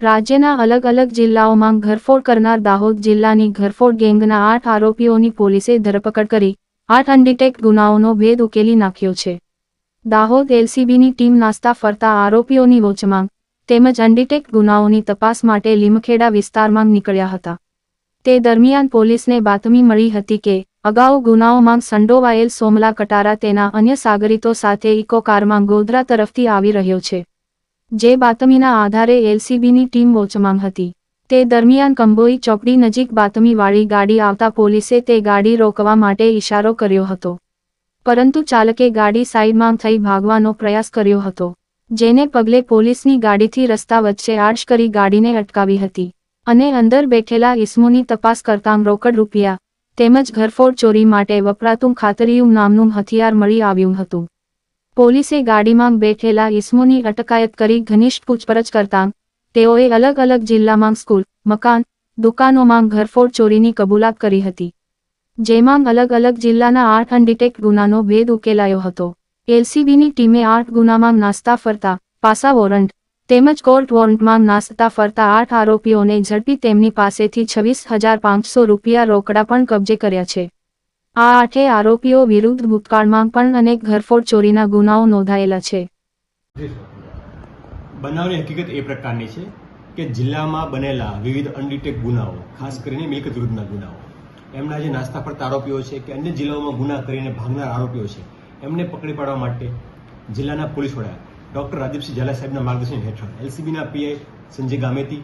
રાજ્યના અલગ અલગ જિલ્લાઓમાં ઘરફોડ કરનાર દાહોદ જિલ્લાની ઘરફોડ ગેંગના આઠ આરોપીઓની પોલીસે ધરપકડ કરી, આઠ અનડિટેક્ટ ગુનાઓનો ભેદ ઉકેલી નાખ્યો છે. દાહોદ એલસીબીની ટીમ નાસ્તા ફરતા આરોપીઓની વોચમાં તેમજ અનડિટેક્ટ ગુનાઓની તપાસ માટે લીમખેડા વિસ્તારમાં નીકળ્યા હતા. તે દરમિયાન પોલીસને બાતમી મળી હતી કે, અગાઉ ગુનાઓમાં સંડોવાયેલ સોમલા કટારા તેના અન્ય સાગરીતો સાથે ઇકો કારમાં ગોધરા તરફથી આવી રહ્યો છે. જે બાતમીના આધારે એલસીબીની ટીમ વોચમાં હતી. તે દરમિયાન કંબોઈ ચોકડી નજીક બાતમીવાળી ગાડી આવતા પોલીસે તે ગાડી રોકવા માટે ઇશારો કર્યો હતો. પરંતુ ચાલકે ગાડી સાઈડમાં થઈ ભાગવાનો પ્રયાસ કર્યો હતો, જેને પગલે પોલીસની ગાડીથી રસ્તા વચ્ચે આડશ કરી ગાડીને અટકાવી હતી અને અંદર બેઠેલા ઇસમોની તપાસ કરતાં રોકડ રૂપિયા તેમજ ઘરફોડ ચોરી માટે વપરાતું ખાતરિયું નામનું હથિયાર મળી આવ્યું હતું. પોલીસે ગાડીમાં બેઠેલા ઇસમોની અટકાયત કરી ઘનિષ્ઠ પૂછપરછ કરતાં તેઓએ અલગ અલગ જિલ્લામાં સ્કૂલ, મકાન, દુકાનોમાં ઘરફોડ ચોરીની કબૂલાત કરી હતી. જેમાં અલગ અલગ જિલ્લાના આઠ અનડિટેક્ટ ગુનાનો ભેદ ઉકેલાયો હતો. એલસીબીની ટીમે આઠ ગુનામાં નાસ્તા ફરતા પાસા વોરંટ તેમજ કોર્ટ વોરંટમાં નાસ્તા ફરતા આઠ આરોપીઓને ઝડપી તેમની પાસેથી છવ્વીસ હજાર પાંચસો રૂપિયા રોકડા પણ કબજે કર્યા છે. આ આઠે આરોપીઓ વિરુદ્ધ ભૂતકાળમાં પણ અનેક ઘરફોડ ચોરીના ગુનાઓ નોંધાયેલા છે. બનાવની હકીકત એ પ્રકારની છે કે જિલ્લામાં બનેલા વિવિધ અનડિટેક ગુનાઓ, ખાસ કરીને મિલકત વિરુદ્ધના ગુનાઓ, એમના જે નાસ્તા પડતા આરોપીઓ છે કે અન્ય જિલ્લાઓમાં ગુના કરીને ભાગનાર આરોપીઓ છે, એમને પકડી પાડવા માટે જિલ્લાના પોલીસ વડા ડોક્ટર રાજીવસિંહ ઝાલા સાહેબના માર્ગદર્શન હેઠળ એલસીબીના PI Sanjay Gameti,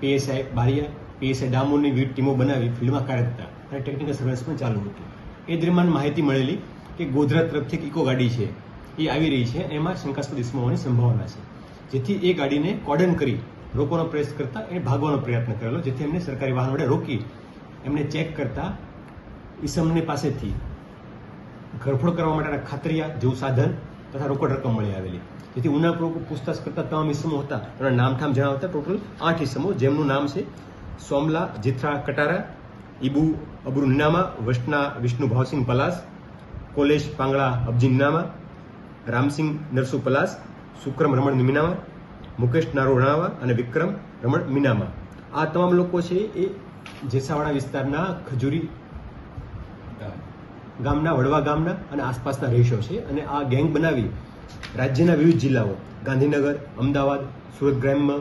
PSI Bariya, PSI ડામોરની વિવિધ ટીમો બનાવી ફિલ્ડમાં કાર્યરત હતા અને ટેકનિકલ સર્વેલન્સ પણ ચાલુ હતું એ દરમિયાન માહિતી મળેલી કે ગોધરા તરફથી એક ઇકો ગાડી છે, એ આવી રહી છે એમાં શંકાસ્પદ ઇસમો હોવાની સંભાવના છે. જેથી એ ગાડીને કોર્ડન કરી રોકવાનો પ્રયાસ કરતા એને ભાગવાનો પ્રયત્ન કરેલો, જેથી એમને સરકારી વાહન વડે રોકી એમને ચેક કરતા ઈસમની પાસેથી ઘરફોડ કરવા માટેના ખાતરિયા જેવું સાધન તથા રોકડ રકમ મળી આવેલી. જેથી ઉનાપૂર્વક પૂછતાછ કરતા તમામ ઈસમો હતા. એના નામઠામ જણાવતા ટોટલ આઠ ઈસમો જેમનું નામ છે સોમલા જીથરા કટારા ઈબુ અબ્રુન્નામા વસના વિષ્ણુ ભાવસિંહ પલાસ કોલેશ પાંગળા અબજી નિનામા રામસિંહ નરસુ પલાસ સુક્રમ રમણ મીનામા મુકેશ નારો રણાવા અને વિક્રમ રમણ મીનામા આ તમામ લોકો છે એ જેસાવાડા વિસ્તારના ખજૂરી ગામના, વડવા ગામના અને આસપાસના રહીશો છે અને આ ગેંગ બનાવી રાજ્યના વિવિધ જિલ્લાઓ ગાંધીનગર, અમદાવાદ, સુરત ગ્રામ્ય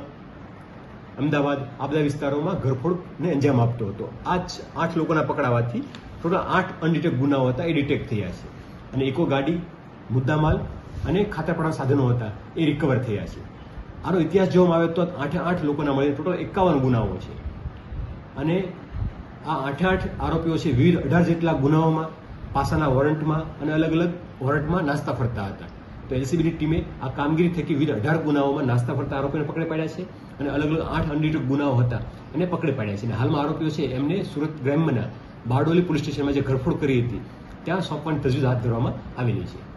અમદાવાદ આ બધા વિસ્તારોમાં ઘરફોડને અંજામ આપતો હતો. આ આઠ લોકોના પકડાવાથી ટોટલ આઠ અનડિટેક ગુનાઓ હતા, એ ડિટેક્ટ થયા છે. અને એકો ગાડી, મુદ્દામાલ અને ખાતરપણા સાધનો હતા, એ રિકવર થયા છે. આનો ઇતિહાસ જોવામાં આવે તો આઠે આઠ લોકોના મળીને ટોટલ એકાવન ગુનાઓ છે. અને આ આઠે આઠ આરોપીઓ છે વિવિધ અઢાર જેટલા ગુનાઓમાં, પાસાના વોરંટમાં અને અલગ અલગ વોરંટમાં નાસ્તા ફરતા હતા. તો એલસીબીની ટીમે આ કામગીરી થકી વિવિધ અઢાર ગુનાઓમાં નાસ્તા ફરતા આરોપીને પકડી પાડ્યા છે અને અલગ અલગ આઠ અનડિટેક ગુનાઓ હતા એને પકડી પાડ્યા છે. અને હાલમાં આરોપીઓ છે એમને સુરત ગ્રામ્યના બારડોલી પોલીસ સ્ટેશનમાં જે ઘરફોડ કરી હતી, ત્યાં સોંપવાની તજવીજ હાથ ધરવામાં આવેલી છે.